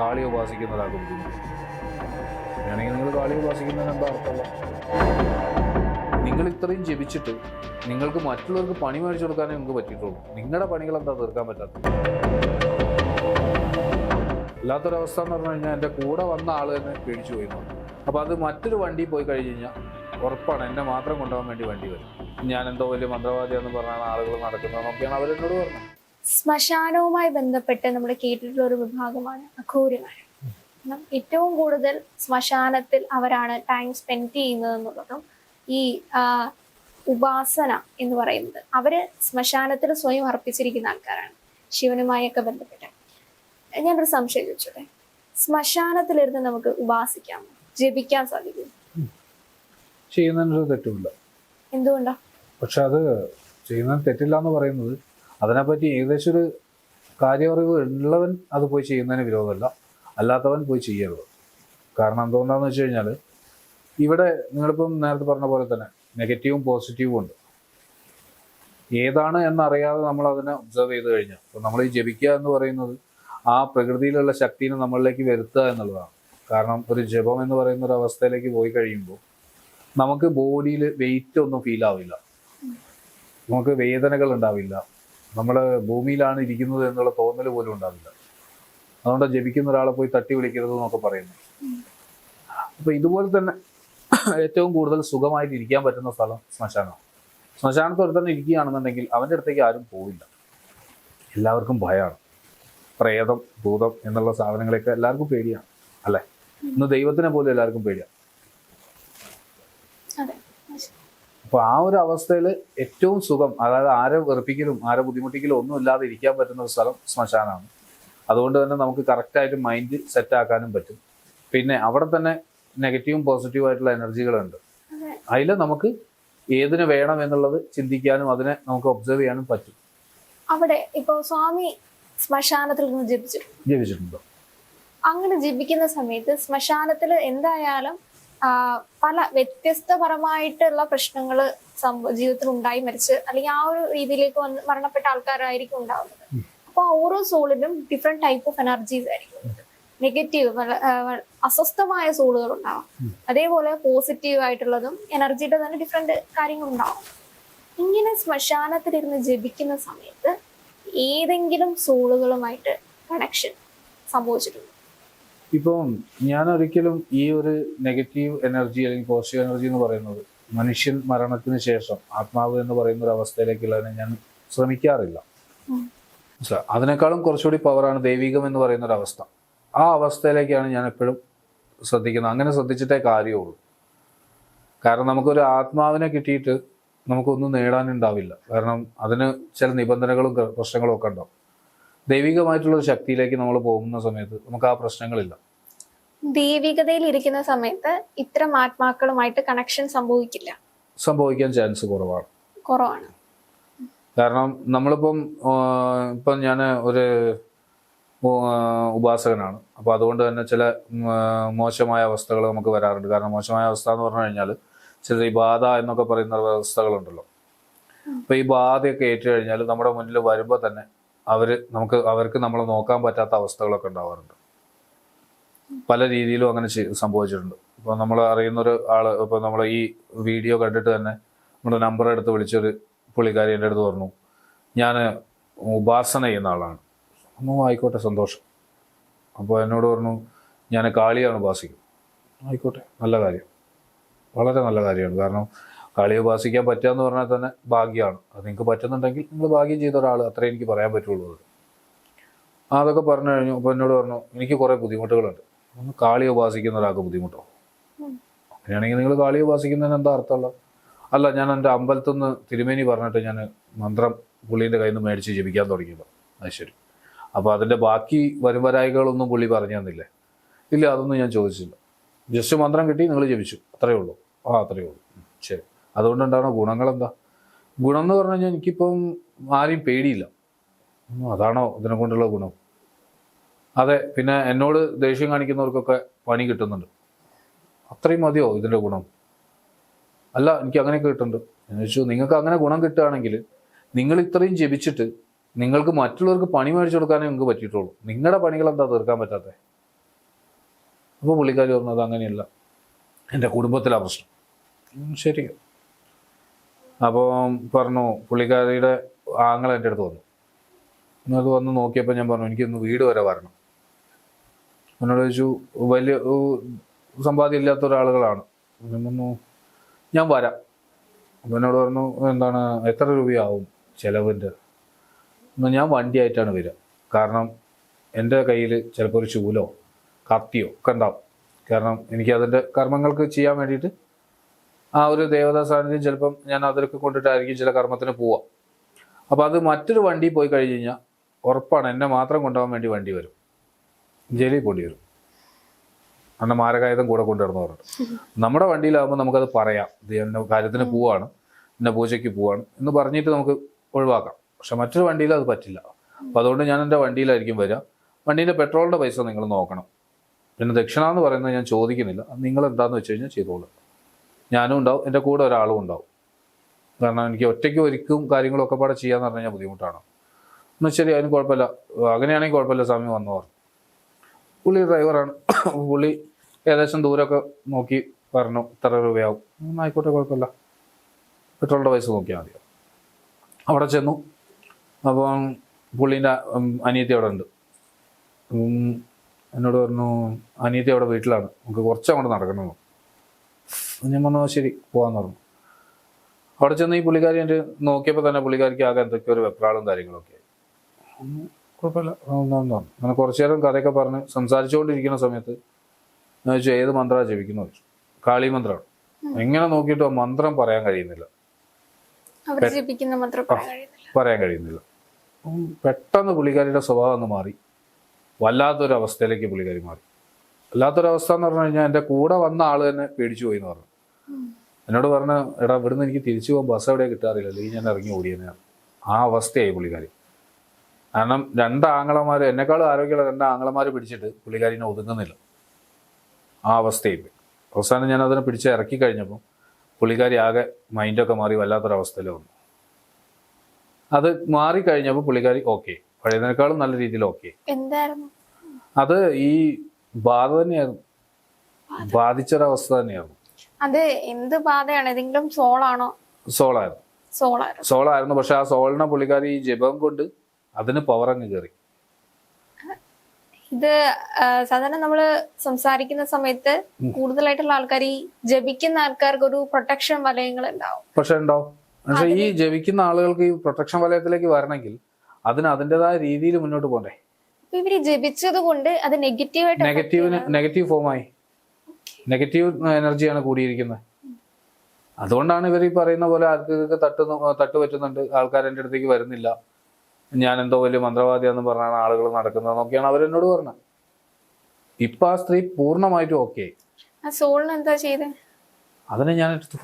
കാളി ഉപാസിക്കുന്ന ഒരാൾക്ക് ബുദ്ധിമുട്ട് അങ്ങനെയാണെങ്കിൽ നിങ്ങൾ കാളി ഉപാസിക്കുന്നതിന് എന്താ അർത്ഥമല്ല നിങ്ങൾ ഇത്രയും ജപിച്ചിട്ട് നിങ്ങൾക്ക് മറ്റുള്ളവർക്ക് പണി മേടിച്ചു കൊടുക്കാനേ നിങ്ങൾക്ക് പറ്റിയിട്ടുള്ളൂ. നിങ്ങളുടെ പണികൾ എന്താ തീർക്കാൻ പറ്റാത്തത്? അല്ലാത്തൊരവസ്ഥ എന്ന് പറഞ്ഞു കഴിഞ്ഞാൽ എന്റെ കൂടെ വന്ന ആൾ തന്നെ പേടിച്ചു പോയി. അപ്പോൾ അത് മറ്റൊരു വണ്ടി പോയി കഴിഞ്ഞ് കഴിഞ്ഞാൽ ഉറപ്പാണ് എന്നെ മാത്രം കൊണ്ടുപോകാൻ വേണ്ടി വണ്ടി വരും. ഞാൻ എന്തോ വലിയ മന്ത്രവാദിയാണെന്ന് പറഞ്ഞാണ് ആളുകൾ നടക്കുന്നതെന്നൊക്കെയാണ് അവരെന്നോട് പറഞ്ഞത്. ശ്മശാനവുമായി ബന്ധപ്പെട്ട് നമ്മൾ കേട്ടിട്ടുള്ള ഒരു വിഭാഗമാണ് അഘോരിമാർ. ഏറ്റവും കൂടുതൽ ശ്മശാനത്തിൽ അവരാണ് ടൈം സ്പെൻഡ് ചെയ്യുന്നത് എന്നുള്ളതും ഈ ഉപാസന എന്ന് പറയുന്നത്. അവർ ശ്മശാനത്തിൽ സ്വയം അർപ്പിച്ചിരിക്കുന്ന ആൾക്കാരാണ്. ശിവനുമായൊക്കെ ബന്ധപ്പെട്ട്. ഞാനൊരു സംശയം ചോദിച്ചോട്ടെ? ശ്മശാനത്തിലിരുന്ന് നമുക്ക് ഉപാസിക്കാം ജപിക്കാൻ സാധിക്കും? ചെയ്യുന്നതിനൊരു തെറ്റുമില്ല. എന്തുകൊണ്ടാ? പക്ഷെ അത് ചെയ്യുന്നത് തെറ്റില്ല എന്ന് പറയുന്നത് അതിനെപ്പറ്റി ഏകദേശം ഒരു കാര്യറിവ് ഉള്ളവൻ അത് പോയി ചെയ്യുന്നതിന് വിരോധമല്ല. അല്ലാത്തവൻ പോയി ചെയ്യരുത്. കാരണം എന്തുകൊണ്ടാന്ന് വെച്ച് കഴിഞ്ഞാൽ ഇവിടെ നിങ്ങളിപ്പം നേരത്തെ പറഞ്ഞ പോലെ തന്നെ നെഗറ്റീവും പോസിറ്റീവും ഉണ്ട്. ഏതാണ് എന്നറിയാതെ നമ്മൾ അതിനെ ഒബ്സർവ് ചെയ്ത് കഴിഞ്ഞാൽ അപ്പോൾ നമ്മൾ ഈ ജപിക്കുക എന്ന് പറയുന്നത് ആ പ്രകൃതിയിലുള്ള ശക്തിനെ നമ്മളിലേക്ക് വരുത്തുക എന്നുള്ളതാണ്. കാരണം ഒരു ജപം എന്ന് പറയുന്ന ഒരു അവസ്ഥയിലേക്ക് പോയി കഴിയുമ്പോൾ നമുക്ക് ബോഡിയിൽ വെയിറ്റ് ഒന്നും ഫീൽ ആവില്ല. നമുക്ക് വേദനകൾ ഉണ്ടാവില്ല. നമ്മൾ ഭൂമിയിലാണ് ഇരിക്കുന്നത് എന്നുള്ള തോന്നൽ പോലും ഉണ്ടാവില്ല. അതുകൊണ്ട് ജപിക്കുന്ന ഒരാളെ പോയി തട്ടി വിളിക്കരുത് എന്നൊക്കെ പറയുന്നു. അപ്പൊ ഇതുപോലെ തന്നെ ഏറ്റവും കൂടുതൽ സുഖമായിട്ട് ഇരിക്കാൻ പറ്റുന്ന സ്ഥലം ശ്മശാനമാണ്. ശ്മശാനത്ത് ഒരു തന്നെ ഇരിക്കുകയാണെന്നുണ്ടെങ്കിൽ അവന്റെ അടുത്തേക്ക് ആരും പോവില്ല. എല്ലാവർക്കും ഭയമാണ് പ്രേതം ഭൂതം എന്നുള്ള സാധനങ്ങളെയൊക്കെ എല്ലാവർക്കും പേടിയാണ്. അല്ലേ? ഇന്ന് ദൈവത്തിനെ പോലും എല്ലാവർക്കും പേടിയാണ് അതെ അപ്പൊ ആ ഒരു അവസ്ഥയിൽ ഏറ്റവും സുഖം അതായത് ആരെ വെറുപ്പിക്കലും ആരെ ബുദ്ധിമുട്ടിക്കലും ഒന്നും ഇല്ലാതെ ഇരിക്കാൻ പറ്റുന്ന ഒരു സ്ഥലം ശ്മശാനമാണ് അതുകൊണ്ട് തന്നെ നമുക്ക് കറക്റ്റായിട്ട് മൈൻഡ് സെറ്റ് ആക്കാനും പറ്റും. പിന്നെ അവിടെ തന്നെ നെഗറ്റീവും പോസിറ്റീവും ആയിട്ടുള്ള എനർജികളുണ്ട് അതെ. അതിൽ നമുക്ക് ഏതിന് വേണം എന്നുള്ളത് ചിന്തിക്കാനും അതിനെ നമുക്ക് ഒബ്സർവ് ചെയ്യാനും പറ്റും. അവിടെ ഇപ്പോൾ സ്വാമി ശ്മശാനത്തിൽ നിന്ന് ജപിച്ചു. ജപിച്ചിട്ടുണ്ടോ? അങ്ങനെ ജപിക്കുന്ന സമയത്ത് ശ്മശാനത്തിൽ എന്തായാലും പല വ്യത്യസ്തപരമായിട്ടുള്ള പ്രശ്നങ്ങൾ ജീവിതത്തിൽ ഉണ്ടായി മരിച്ച് അല്ലെങ്കിൽ ആ ഒരു രീതിയിലേക്ക് വന്ന് മരണപ്പെട്ട ആൾക്കാരായിരിക്കും ഉണ്ടാവുന്നത്. അപ്പൊ ആ ഓരോ സോളിനും ഡിഫറെന്റ് ടൈപ്പ് ഓഫ് എനർജീസ് ആയിരിക്കും. നെഗറ്റീവ് അസ്വസ്ഥമായ സോളുകൾ ഉണ്ടാവാം. അതേപോലെ പോസിറ്റീവ് ആയിട്ടുള്ളതും എനർജിയുടെ തന്നെ ഡിഫറെന്റ് കാര്യങ്ങൾ ഉണ്ടാവും ഇങ്ങനെ ശ്മശാനത്തിലിരുന്ന് ജപിക്കുന്ന സമയത്ത് ഏതെങ്കിലും സോളുകളുമായിട്ട് കണക്ഷൻ സംഭവിച്ചിട്ടുണ്ട്. ഇപ്പം ഞാൻ ഒരിക്കലും ഈ ഒരു നെഗറ്റീവ് എനർജി അല്ലെങ്കിൽ പോസിറ്റീവ് എനർജി എന്ന് പറയുന്നത് മനുഷ്യൻ മരണത്തിന് ശേഷം ആത്മാവ് എന്ന് പറയുന്ന ഒരു അവസ്ഥയിലേക്കുള്ളതിനെ ഞാൻ ശ്രമിക്കാറില്ല? അതിനേക്കാളും കുറച്ചുകൂടി പവറാണ് ദൈവികം എന്ന് പറയുന്ന ഒരു അവസ്ഥ. ആ അവസ്ഥയിലേക്കാണ് ഞാൻ എപ്പോഴും ശ്രദ്ധിക്കുന്നത്. അങ്ങനെ ശ്രദ്ധിച്ചിട്ടേ കാര്യമുള്ളൂ. കാരണം നമുക്കൊരു ആത്മാവിനെ കിട്ടിയിട്ട് നമുക്കൊന്നും നേടാനുണ്ടാവില്ല. കാരണം അതിന് ചില നിബന്ധനകളും പ്രശ്നങ്ങളും ഒക്കെ ഉണ്ടാവും. ദൈവികമായിട്ടുള്ള ഒരു ശക്തിയിലേക്ക് നമ്മൾ പോകുന്ന സമയത്ത് നമുക്ക് ആ പ്രശ്നങ്ങളില്ല. ദൈവികതയിൽ ഇരിക്കുന്ന സമയത്ത് ഇത്തരം ആത്മാക്കളുമായിട്ട് കണക്ഷൻ സംഭവിക്കില്ല. സംഭവിക്കാൻ ചാൻസ് കുറവാണ്. കുറവാണ്. കാരണം നമ്മളിപ്പം ഇപ്പം ഞാൻ ഒരു ഉപാസകനാണ്. അപ്പോൾ അതുകൊണ്ട് തന്നെ ചില മോശമായ അവസ്ഥകൾ നമുക്ക് വരാറുണ്ട്. കാരണം മോശമായ അവസ്ഥ എന്ന് പറഞ്ഞു കഴിഞ്ഞാൽ ചില ഈ ബാധ എന്നൊക്കെ പറയുന്ന അവസ്ഥകളുണ്ടല്ലോ. അപ്പോൾ ഈ ബാധയൊക്കെ ഏറ്റു കഴിഞ്ഞാൽ നമ്മുടെ മുന്നിൽ വരുമ്പോൾ തന്നെ അവർ നമുക്ക് അവർക്ക് നമ്മളെ നോക്കാൻ പറ്റാത്ത അവസ്ഥകളൊക്കെ ഉണ്ടാവാറുണ്ട്. പല രീതിയിലും അങ്ങനെ സംഭവിച്ചിട്ടുണ്ട്. ഇപ്പോൾ നമ്മൾ അറിയുന്ന ഒരു ആൾ ഇപ്പോൾ നമ്മൾ ഈ വീഡിയോ കണ്ടിട്ട് തന്നെ നമ്മുടെ നമ്പർ എടുത്ത് വിളിച്ചൊരു പുള്ളിക്കാരി എന്റെ അടുത്ത് പറഞ്ഞു ഞാൻ ഉപാസന ചെയ്യുന്ന ആളാണ്. ഒന്നും ആയിക്കോട്ടെ സന്തോഷം. അപ്പോൾ എന്നോട് പറഞ്ഞു ഞാൻ കാളിയാണ് ഉപാസിക്കുന്നത്. ആയിക്കോട്ടെ. നല്ല കാര്യം. വളരെ നല്ല കാര്യമാണ്. കാരണം കാളിയെ ഉപാസിക്കാൻ പറ്റുക എന്ന് പറഞ്ഞാൽ തന്നെ ഭാഗ്യമാണ്. അത് നിങ്ങൾക്ക് പറ്റുന്നുണ്ടെങ്കിൽ നിങ്ങൾ ഭാഗ്യം ചെയ്ത ഒരാൾ അത്രേ എനിക്ക് പറയാൻ പറ്റുള്ളൂ അത്. അതൊക്കെ പറഞ്ഞു കഴിഞ്ഞു. അപ്പോൾ എന്നോട് പറഞ്ഞു എനിക്ക് കുറേ ബുദ്ധിമുട്ടുകളുണ്ട്. ഒന്ന് കാളി ഉപാസിക്കുന്ന ഒരാൾക്ക് ബുദ്ധിമുട്ടോ. അങ്ങനെയാണെങ്കിൽ നിങ്ങൾ കാളി ഉപാസിക്കുന്നതിന് എന്താ അർത്ഥമുള്ളത് അല്ല ഞാൻ എന്റെ അമ്പലത്തിൽ നിന്ന് തിരുമേനി പറഞ്ഞിട്ട് ഞാൻ മന്ത്രം പുള്ളീന്റെ കയ്യിൽ നിന്ന് മേടിച്ച് ജപിക്കാൻ തുടങ്ങിയത്. അത് ശരി. അപ്പോൾ അതിന്റെ ബാക്കി വരുംവരായികളൊന്നും പുള്ളി പറഞ്ഞു തന്നില്ലേ? ഇല്ല അതൊന്നും ഞാൻ ചോദിച്ചില്ല. ജസ്റ്റ് മന്ത്രം കിട്ടി നിങ്ങൾ ജപിച്ചു. അത്രയേ ഉള്ളൂ. ആ അത്രയേ ഉള്ളൂ. ശരി. അതുകൊണ്ടുണ്ടാണോ ഗുണങ്ങൾ എന്താ ഗുണം എന്ന് പറഞ്ഞു കഴിഞ്ഞാൽ എനിക്കിപ്പം ആരെയും പേടിയില്ല. അതാണോ ഇതിനെ കൊണ്ടുള്ള ഗുണം? അതെ പിന്നെ എന്നോട് ദേഷ്യം കാണിക്കുന്നവർക്കൊക്കെ പണി കിട്ടുന്നുണ്ട്. അത്രയും മതിയോ ഇതിന്റെ ഗുണം? അല്ല എനിക്ക് അങ്ങനെയൊക്കെ കിട്ടുന്നുണ്ട്. എന്ന് വെച്ചു നിങ്ങൾക്ക് അങ്ങനെ ഗുണം കിട്ടുകയാണെങ്കിൽ നിങ്ങൾ ഇത്രയും ജപിച്ചിട്ട് നിങ്ങൾക്ക് മറ്റുള്ളവർക്ക് പണി മേടിച്ചു കൊടുക്കാനേ നിങ്ങൾക്ക് പറ്റിയിട്ടുള്ളൂ. നിങ്ങളുടെ പണികൾ എന്താ തീർക്കാൻ പറ്റാത്തത് അപ്പോൾ പുള്ളിക്കാരി പറഞ്ഞത് അങ്ങനെയല്ല എന്റെ കുടുംബത്തിലാണ് പ്രശ്നം. ശരി. അപ്പോൾ പറഞ്ഞു പുള്ളിക്കാരിയുടെ ആങ്ങൾ എന്റെ അടുത്ത് വന്നു. അത് വന്ന് നോക്കിയപ്പോൾ ഞാൻ പറഞ്ഞു എനിക്കൊന്ന് വീട് വരെ വരണം. എന്നോട് ചോദിച്ചു വലിയ സമ്പാദ്യം ഇല്ലാത്ത ഒരാളുകളാണ്. പറഞ്ഞു ഞാൻ വരാം. അപ്പം എന്നോട് പറഞ്ഞു എന്താണ് എത്ര രൂപയാവും ചിലവിന്റെ? എന്നാൽ ഞാൻ വണ്ടിയായിട്ടാണ് വരിക. കാരണം എന്റെ കയ്യിൽ ചിലപ്പോൾ ഒരു ചൂലോ കത്തിയോ ഒക്കെ ഉണ്ടാവും. കാരണം എനിക്ക് അതിന്റെ കർമ്മങ്ങൾക്ക് ചെയ്യാൻ വേണ്ടിയിട്ട് ആ ഒരു ദേവതാ സാന്നിധ്യം ചിലപ്പം ഞാൻ അതിലൊക്കെ കൊണ്ടിട്ടായിരിക്കും ചില കർമ്മത്തിന് പോവാം അപ്പോൾ അത് മറ്റൊരു വണ്ടി പോയി കഴിഞ്ഞ് കഴിഞ്ഞാൽ ഉറപ്പാണ് എന്നെ മാത്രം കൊണ്ടുപോകാൻ വേണ്ടി വണ്ടി വരും. ജയിലിൽ പോണ്ടി വരും. അന്ന മാരകായുധം കൂടെ കൊണ്ടുവരുന്ന പറഞ്ഞു. നമ്മുടെ വണ്ടിയിലാകുമ്പോൾ നമുക്കത് പറയാം. ഇത് കാര്യത്തിന് പോവാണ്. എന്നെ പൂജയ്ക്ക് പോവാണ് എന്ന് പറഞ്ഞിട്ട് നമുക്ക് ഒഴിവാക്കാം. പക്ഷെ മറ്റൊരു വണ്ടിയിൽ അത് പറ്റില്ല. അപ്പോൾ അതുകൊണ്ട് ഞാൻ എന്റെ വണ്ടിയിലായിരിക്കും വരിക. വണ്ടീന്റെ പെട്രോളിന്റെ പൈസ നിങ്ങൾ നോക്കണം. പിന്നെ ദക്ഷിണ എന്ന് പറയുന്നത് ഞാൻ ചോദിക്കുന്നില്ല. നിങ്ങൾ എന്താന്ന് വെച്ച് കഴിഞ്ഞാൽ ചെയ്തോളൂ. ഞാനും ഉണ്ടാവും എന്റെ കൂടെ ഒരാളും ഉണ്ടാവും. കാരണം എനിക്ക് ഒറ്റയ്ക്ക് ഒരിക്കും കാര്യങ്ങളൊക്കെ പാടെ ചെയ്യാന്ന് പറഞ്ഞു കഴിഞ്ഞാൽ ബുദ്ധിമുട്ടാണ്. എന്നാൽ ശരി അതിന് കുഴപ്പമില്ല. അങ്ങനെയാണെങ്കിൽ കുഴപ്പമില്ല സ്വാമി വന്നു പറഞ്ഞു. പുള്ളി ഡ്രൈവറാണ്. പുള്ളി ഏകദേശം ദൂരമൊക്കെ നോക്കി പറഞ്ഞു ഇത്ര രൂപയാവും. ആയിക്കോട്ടെ കുഴപ്പമില്ല. പെട്രോളിന്റെ പൈസ നോക്കിയാൽ മതി. അവിടെ ചെന്നു. അപ്പം പുള്ളീന്റെ അനിയത്തി അവിടെ ഉണ്ട്. എന്നോട് പറഞ്ഞു അനിയത്തി അവിടെ വീട്ടിലാണ്. നമുക്ക് കുറച്ച് അങ്ങോട്ട് നടക്കണമെന്ന് ഞാൻ പറഞ്ഞു "ആ, ശരി പോകാൻ പറഞ്ഞു അവിടെ ചെന്ന് ഈ പുള്ളിക്കാരി എന്റെ നോക്കിയപ്പോൾ തന്നെ പുള്ളിക്കാരിക്ക് ആകെ എന്തൊക്കെയോ ഒരു വെപ്രാളും കാര്യങ്ങളൊക്കെ കുഴപ്പമില്ല. അങ്ങനെ കുറച്ചു നേരം കഥയൊക്കെ പറഞ്ഞ് സംസാരിച്ചുകൊണ്ടിരിക്കുന്ന സമയത്ത് ഞാൻ ചോദിച്ചു ഏത് മന്ത്രമാണ് ജപിക്കുന്നു ചോദിച്ചു. കാളി മന്ത്രമാണ് എങ്ങനെ നോക്കിയിട്ടും ആ മന്ത്രം പറയാൻ കഴിയുന്നില്ല. പറയാൻ കഴിയുന്നില്ല. പെട്ടെന്ന് പുള്ളിക്കാരിയുടെ സ്വഭാവം ഒന്ന് മാറി. വല്ലാത്തൊരു അവസ്ഥയിലേക്ക് പുള്ളിക്കാരി മാറി. വല്ലാത്തൊരവസ്ഥ എന്ന് പറഞ്ഞു കഴിഞ്ഞാൽ എന്റെ കൂടെ വന്ന ആൾ തന്നെ പേടിച്ചു പോയി എന്ന് പറഞ്ഞു. എന്നോട് പറഞ്ഞ എടാ ഇവിടുന്ന് എനിക്ക് തിരിച്ചു പോകാൻ ബസ് എവിടെ കിട്ടാറില്ല? അല്ലെങ്കിൽ ഞാൻ ഇറങ്ങി ഓടിയെന്ന് ആ അവസ്ഥയായി പുള്ളിക്കാരി. കാരണം രണ്ട് ആങ്ങളമാർ എന്നെക്കാളും ആരോഗ്യമുള്ള രണ്ട് ആങ്ങളമാർ പിടിച്ചിട്ട് പുള്ളിക്കാരിനെ ഒതുങ്ങുന്നില്ല. ആ അവസ്ഥയിൽ അവസാനം ഞാൻ അതിനെ പിടിച്ച് ഇറക്കി കഴിഞ്ഞപ്പോൾ പുള്ളിക്കാരി ആകെ മൈൻഡൊക്കെ മാറി വല്ലാത്തൊരവസ്ഥയിൽ വന്നു അത് മാറിക്കഴിഞ്ഞപ്പോൾ പുള്ളിക്കാരി ഓക്കെ പഴയതിനേക്കാളും നല്ല രീതിയിൽ ഓക്കെ അത് ഈ ബാധ തന്നെയായിരുന്നു. ബാധിച്ചൊരവസ്ഥ തന്നെയായിരുന്നു. അത് എന്ത് ബാധയാണ് ഏതെങ്കിലും സോളാണോ? സോളായിരുന്നു. സോളായിരുന്നു. സോളായിരുന്നു. പക്ഷെ ആ സോളിനെ പുള്ളിക്കാരി ജപം കൊണ്ട് അതിന് പവർ അങ്ങ് കയറി. ഇത് സാധാരണ നമ്മൾ സംസാരിക്കുന്ന സമയത്ത് കൂടുതലായിട്ടുള്ള ആൾക്കാർ ഈ ജപിക്കുന്ന ആൾക്കാർക്ക് ഒരു പ്രൊട്ടക്ഷൻ വലയങ്ങൾ ഉണ്ടാവും. പക്ഷെ ഉണ്ടോ? പക്ഷെ ഈ ജപിക്കുന്ന ആളുകൾക്ക് ഈ പ്രൊട്ടക്ഷൻ വലയത്തിലേക്ക് വരണമെങ്കിൽ അതിന് അതിന്റെതായ രീതിയിൽ മുന്നോട്ട് പോകണ്ടേ ഇവർ ജപിച്ചത് കൊണ്ട് അത് നെഗറ്റീവായിട്ട് നെഗറ്റീവിന് നെഗറ്റീവ് ഫോമായി നെഗറ്റീവ് എനർജിയാണ് കൂടിയിരിക്കുന്നത്. അതുകൊണ്ടാണ് ഇവർ ഈ പറയുന്ന പോലെ ആൾക്കാർക്ക് തട്ടുന്നു തട്ട് പറ്റുന്നുണ്ട് ആൾക്കാർ എന്റെ അടുത്തേക്ക് വരുന്നില്ല. ഞാൻ എന്തോ വലിയ മന്ത്രവാദിയാന്ന് പറഞ്ഞാണ് ആളുകൾ നടക്കുന്നതെന്നൊക്കെയാണ് അവരെന്നോട് പറഞ്ഞത്. ഇപ്പൊ ആ സ്ത്രീ പൂർണമായിട്ടും ഓക്കെ എന്താ ചെയ്ത്? അതിനെ ഞാൻ എടുത്തു